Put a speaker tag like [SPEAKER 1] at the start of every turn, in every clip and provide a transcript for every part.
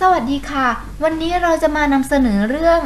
[SPEAKER 1] สวัสดีค่ะ วันนี้เราจะมานำเสนอเรื่อง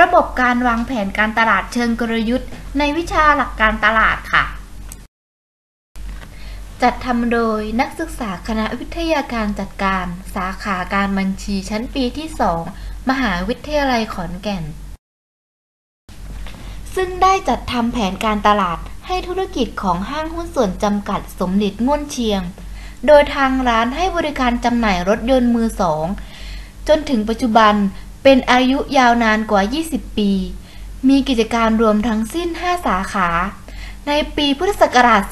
[SPEAKER 1] ระบบการวางแผนการตลาดเชิงกลยุทธ์ ในวิชาหลักการตลาดค่ะ จัดทำโดยนักศึกษาคณะวิทยาการจัดการ สาขาการบัญชีชั้นปีที่ 2 มหาวิทยาลัยขอนแก่น ซึ่งได้จัดทำแผนการตลาดให้ธุรกิจของห้างหุ้นส่วนจำกัดสมเด็จง่วนเชียง โดยทางร้านให้บริการจำหน่ายรถยนต์มือสอง จนถึงปัจจุบันเป็นอายุยาวนานกว่า 20 ปี มีกิจการรวมทั้งสิ้น 5 สาขา ในปีพุทธศักราช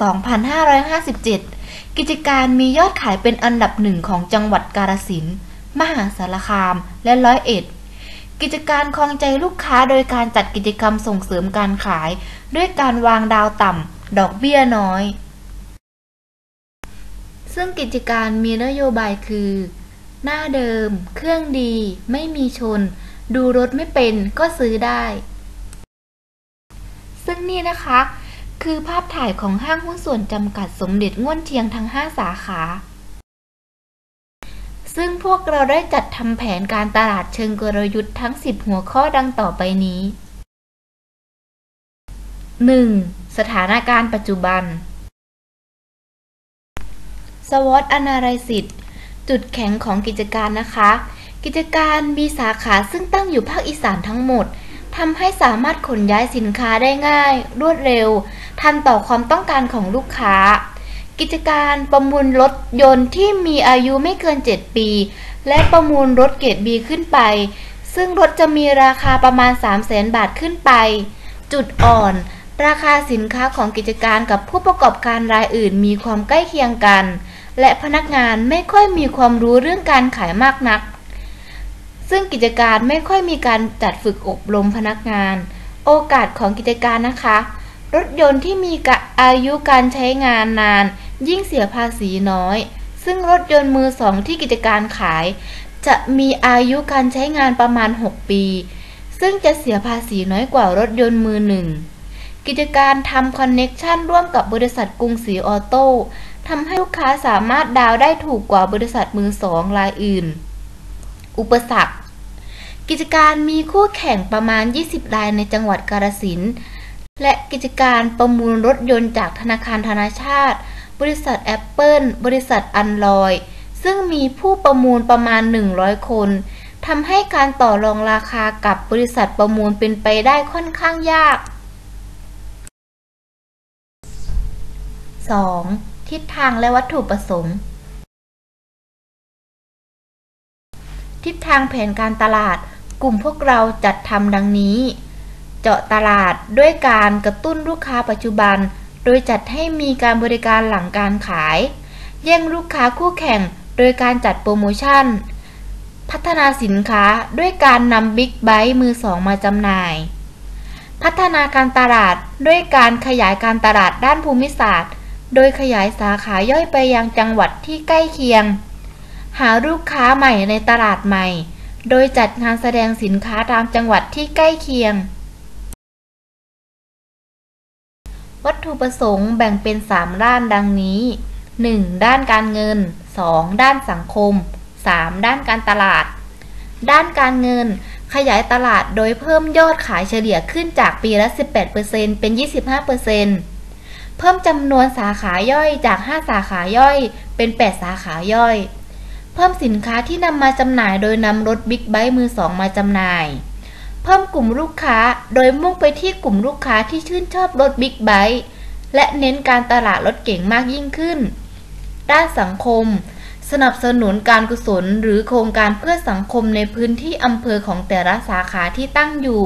[SPEAKER 1] 2557 กิจการมียอดขายเป็นอันดับหนึ่งของจังหวัดกาฬสินธุ์มหาสารคามและร้อยเอ็ด กิจการคลองใจลูกค้าโดยการจัดกิจกรรมส่งเสริมการขาย ด้วยการวางดาวต่ำ ดอกเบี้ยน้อย ซึ่งกิจการมีนโยบายคือ หน้าเดิม เครื่องดี ไม่มีชน ดูรถไม่เป็นก็ซื้อได้ ซึ่งนี่นะคะ คือภาพถ่ายของห้างหุ้นส่วนจำกัดสมเด็จง่วนเชียงทั้ง 5 สาขา ซึ่งพวกเราได้จัดทำแผนการตลาดเชิงกลยุทธ์ทั้ง 10 หัวข้อดังต่อไปนี้ 1. สถานการณ์ปัจจุบัน SWOT Analysis จุดแข็งของกิจการนะคะ กิจการมีสาขาซึ่งตั้งอยู่ภาคอีสานทั้งหมดทำให้สามารถขนย้ายสินค้าได้ง่าย รวดเร็ว ทันต่อความต้องการของลูกค้า กิจการประมูลรถยนต์ที่มีอายุไม่เกิน 7 ปี และประมูลรถเกรด B ขึ้นไป ซึ่งรถจะมีราคาประมาณ 3 0 0 0 0 0 บาทขึ้นไป จุดอ่อน ราคาสินค้าของกิจการกับผู้ประกอบการรายอื่นมีความใกล้เคียงกัน และพนักงานไม่ค่อยมีความรู้เรื่องการขายมากนัก ซึ่งกิจการไม่ค่อยมีการจัดฝึกอบรมพนักงาน โอกาสของกิจการนะคะ รถยนต์ที่มีอายุการใช้งานนาน ยิ่งเสียภาษีน้อย ซึ่งรถยนต์มือสองที่กิจการขาย จะมีอายุการใช้งานประมาณ 6 ปี ซึ่งจะเสียภาษีน้อยกว่ารถยนต์มือหนึ่งกิจการทำคอนเน็กชันร่วมกับบริษัทกรุงศรีออโต้ ทำให้ลูกค้าสามารถดาวได้ถูกกว่าบริษัทมือสองรายอื่น อุปสรรค กิจการมีคู่แข่งประมาณ 20 รายในจังหวัดกาฬสินธุ์และกิจการประมูลรถยนต์จากธนาคารธนาชาติ บริษัทแอปเปิลบริษัทอันลอยซึ่งมีผู้ประมูลประมาณ 100 คนทำให้การต่อรองราคากับบริษัทประมูลเป็นไปได้ค่อนข้างยาก 2. ทิศทางและวัตถุประสงค์ ทิศทางแผนการตลาด กลุ่มพวกเราจัดทำดังนี้ เจาะตลาดด้วยการกระตุ้นลูกค้าปัจจุบัน โดยจัดให้มีการบริการหลังการขาย แย่งลูกค้าคู่แข่ง โดยการจัดโปรโมชั่น พัฒนาสินค้าด้วยการนำบิ๊กไบค์มือสองมาจำหน่ายพัฒนาการตลาดด้วยการขยายการตลาดด้านภูมิศาสตร์ โดยขยายสาขาย่อยไปยังจังหวัดที่ใกล้เคียง หาลูกค้าใหม่ในตลาดใหม่ โดยจัดงานแสดงสินค้าตามจังหวัดที่ใกล้เคียง วัตถุประสงค์แบ่งเป็น 3 ด้านดังนี้ 1. ด้านการเงิน 2. ด้านสังคม 3. ด้านการตลาด ด้านการเงินขยายตลาดโดยเพิ่มยอดขายเฉลี่ยขึ้นจากปีละ 18%เป็น 25% เพิ่มจำนวนสาขาย่อยจาก 5 สาขาย่อย เป็น 8 สาขาย่อย เพิ่มสินค้าที่นำมาจำหน่ายโดยนำรถบิ๊กไบค์มือสองมาจำหน่าย เพิ่มกลุ่มลูกค้าโดยมุ่งไปที่กลุ่มลูกค้าที่ชื่นชอบรถบิ๊กไบค์และเน้นการตลาดรถเก๋งมากยิ่งขึ้น ด้านสังคม สนับสนุนการกุศลหรือโครงการเพื่อสังคมในพื้นที่อำเภอของแต่ละสาขาที่ตั้งอยู่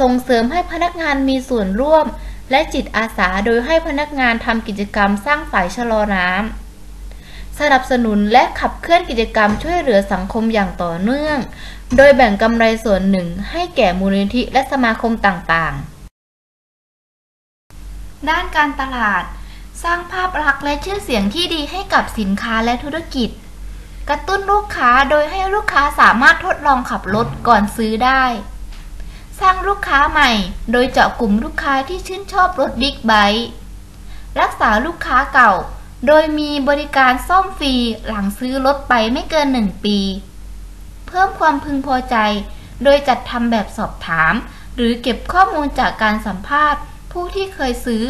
[SPEAKER 1] ส่งเสริมให้พนักงานมีส่วนร่วม และจิตอาสาโดยให้พนักงานทำกิจกรรมสร้างฝ่ายชะลอน้ำสนับสนุนและขับเคลื่อนกิจกรรมช่วยเหลือสังคมอย่างต่อเนื่อง โดยแบ่งกำไรส่วนหนึ่งให้แก่มูลนิธิและสมาคมต่างๆ ด้านการตลาด สร้างภาพลักษณ์และชื่อเสียงที่ดีให้กับสินค้าและธุรกิจ กระตุ้นลูกค้าโดยให้ลูกค้าสามารถทดลองขับรถก่อนซื้อได้ สร้างลูกค้าใหม่ โดยเจาะกลุ่มลูกค้าที่ชื่นชอบรถบิ๊กไบค์รักษาลูกค้าเก่า โดยมีบริการซ่อมฟรีหลังซื้อรถไปไม่เกิน 1 ปี เพิ่มความพึงพอใจ โดยจัดทำแบบสอบถาม หรือเก็บข้อมูลจากการสัมภาษณ์ ผู้ที่เคยซื้อ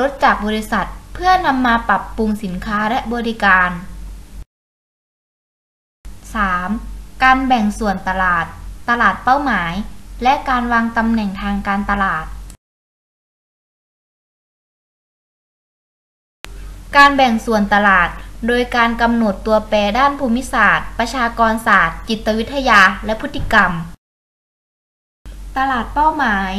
[SPEAKER 1] รถจากบริษัทเพื่อนำมาปรับปรุงสินค้าและบริการ 3. การแบ่งส่วนตลาด ตลาดเป้าหมาย และการวางตำแหน่งทางการตลาด การแบ่งส่วนตลาด โดยการกำหนดตัวแปรด้านภูมิศาสตร์ ประชากรศาสตร์ จิตวิทยา และพฤติกรรม ตลาดเป้าหมาย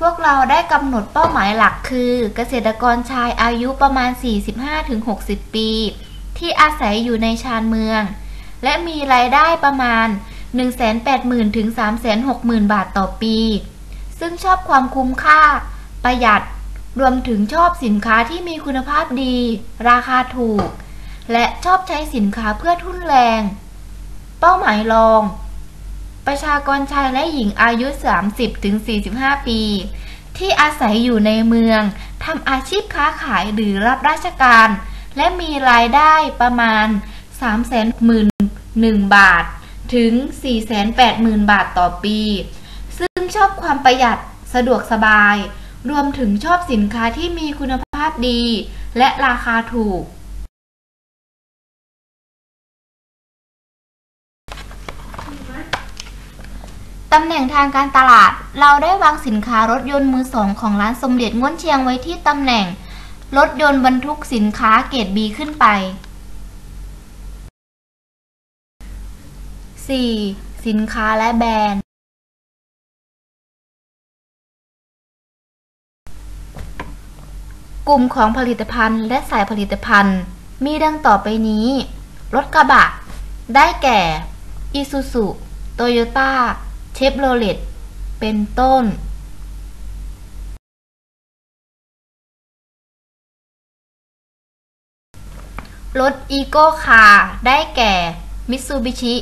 [SPEAKER 1] พวกเราได้กำหนดเป้าหมายหลักคือ เกษตรกรชายอายุประมาณ 45-60 ปี ที่อาศัยอยู่ในชานเมือง และมีรายได้ประมาณ 180,000 ถึง 360,000 บาทต่อปี ซึ่งชอบความคุ้มค่า ประหยัด รวมถึงชอบสินค้าที่มีคุณภาพดี ราคาถูก และชอบใช้สินค้าเพื่อทุนแรง เป้าหมายรอง ประชากรชายและหญิงอายุ 30-45 ปี ที่อาศัยอยู่ในเมืองทำอาชีพค้าขายหรือรับราชการ และมีรายได้ประมาณ310,000 บาท ถึง 480,000 บาทต่อปี ซึ่งชอบความประหยัดสะดวกสบาย รวมถึงชอบสินค้าที่มีคุณภาพดี และราคาถูก ตำแหน่งทางการตลาด เราได้วางสินค้ารถยนต์มือสองของร้านสมเด็จง้วนเชียงไว้ที่ตำแหน่ง รถยนต์บรรทุกสินค้าเกรด B ขึ้นไป 4. สินค้าและแบรนด์ กลุ่มของผลิตภัณฑ์และสายผลิตภัณฑ์ มีดังต่อไปนี้ รถกระบะ ได้แก่อิซูซุโตโยต้าเชฟโรเลตเป็นต้น รถอีโก้คาร์ได้แก่มิตซูบิชิ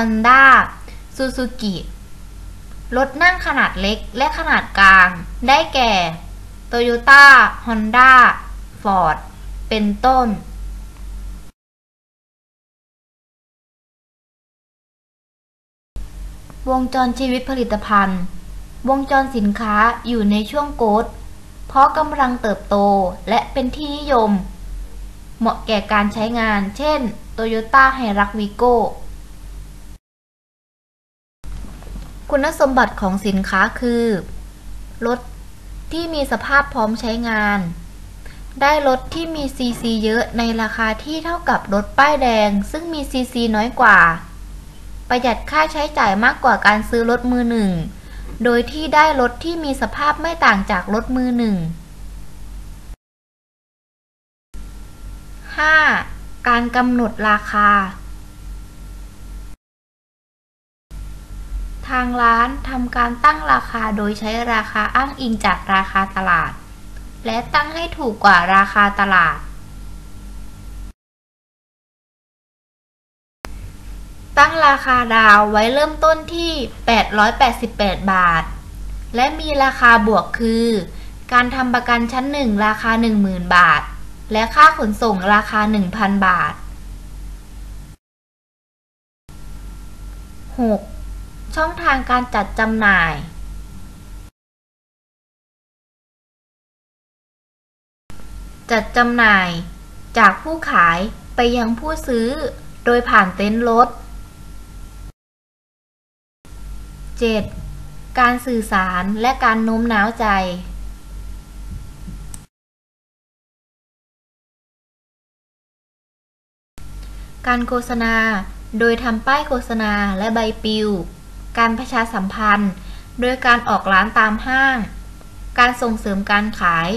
[SPEAKER 1] ฮอนด้าซูซูกิรถนั่งขนาดเล็กและขนาดกลาง ได้แก่โตโยต้าฮอนด้าฟอร์ดเป็นต้น วงจรชีวิตผลิตภัณฑ์ วงจรสินค้าอยู่ในช่วงโกรทเพราะกำลังเติบโตและเป็นที่นิยม เหมาะแก่การใช้งาน เช่น Toyota Hilux Vigo คุณสมบัติของสินค้าคือ รถที่มีสภาพพร้อมใช้งาน ได้รถที่มีซีซีเยอะในราคาที่เท่ากับรถป้ายแดง ซึ่งมีซีซีน้อยกว่า ประหยัดค่าใช้จ่ายมากกว่าการซื้อรถมือหนึ่ง โดยที่ได้รถที่มีสภาพไม่ต่างจากรถมือหนึ่ง 5. การกำหนดราคา ทางร้านทำการตั้งราคาโดยใช้ราคาอ้างอิงจากราคาตลาด และตั้งให้ถูกกว่าราคาตลาด ตั้งราคาดาวไว้เริ่มต้นที่ 888 บาท และมีราคาบวกคือ การทำประกันชั้นหนึ่งราคา 10,000 บาท และค่าขนส่งราคา 1,000 บาท 6. ช่องทางการจัดจำหน่ายจัดจำหน่ายจากผู้ขายไปยังผู้ซื้อโดยผ่านเต็นท์รถ 7. การสื่อสารและการโน้มน้าวใจ การโฆษณา โดยทำป้ายโฆษณาและใบปลิว การประชาสัมพันธ์ โดยการออกร้านตามห้าง การส่งเสริมการขาย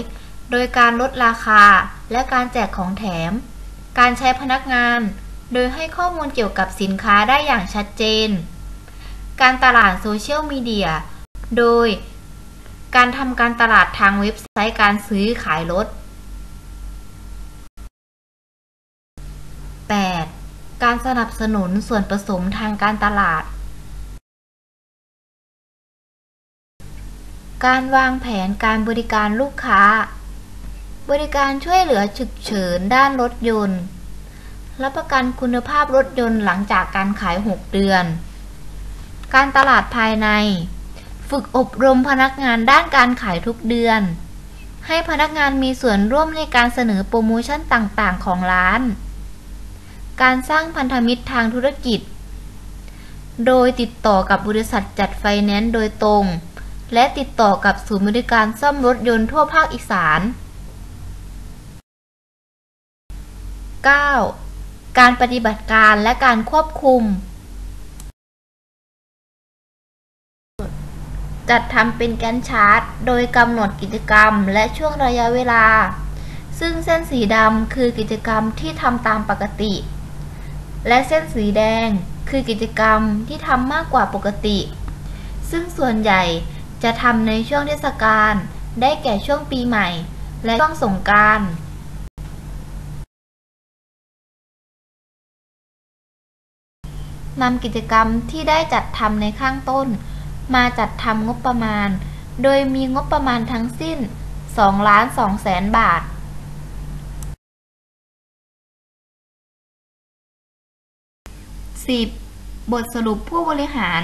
[SPEAKER 1] โดยการลดราคาและการแจกของแถม การใช้พนักงาน โดยให้ข้อมูลเกี่ยวกับสินค้าได้อย่างชัดเจน การตลาดโซเชียลมีเดีย โดย การทำการตลาดทางเว็บไซต์การซื้อขายรถ 8. การสนับสนุนส่วนผสมทางการตลาด การวางแผนการบริการลูกค้า บริการช่วยเหลือฉุกเฉินด้านรถยนต์ รับประกันคุณภาพรถยนต์หลังจากการขาย 6 เดือน การตลาดภายใน ฝึกอบรมพนักงานด้านการขายทุกเดือน ให้พนักงานมีส่วนร่วมในการเสนอโปรโมชั่นต่างๆ ของร้าน การสร้างพันธมิตรทางธุรกิจ โดยติดต่อกับบริษัทจัดไฟแนนซ์โดยตรง และติดต่อกับศูนย์บริการซ่อมรถยนต์ทั่วภาคอีสาน 9. การปฏิบัติการและการควบคุม จัดทำเป็นแกนชาร์ตโดยกำหนดกิจกรรมและช่วงระยะเวลา ซึ่งเส้นสีดำคือกิจกรรมที่ทำตามปกติ และเส้นสีแดงคือกิจกรรมที่ทำมากกว่าปกติ ซึ่งส่วนใหญ่ จะทำในช่วงเทศกาลได้แก่ช่วงปีใหม่ และช่วงสงกรานต์นำกิจกรรมที่ได้จัดทำในข้างต้น มาจัดทำงบประมาณ โดยมีงบประมาณทั้งสิ้น2ล้าน2แสนบาท 10. บทสรุปผู้บริหาร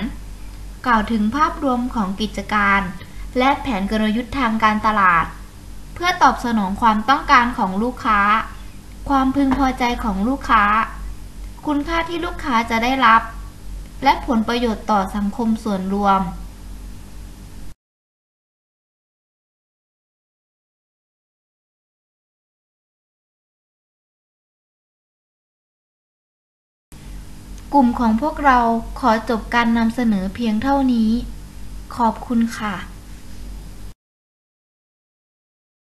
[SPEAKER 1] กล่าวถึงภาพรวมของกิจการ และแผนกลยุทธ์ทางการตลาด เพื่อตอบสนองความต้องการของลูกค้า ความพึงพอใจของลูกค้า คุณค่าที่ลูกค้าจะได้รับ และผลประโยชน์ต่อสังคมส่วนรวม กลุ่มของพวกเราขอจบการนำเสนอเพียงเท่านี้ ขอบคุณค่ะ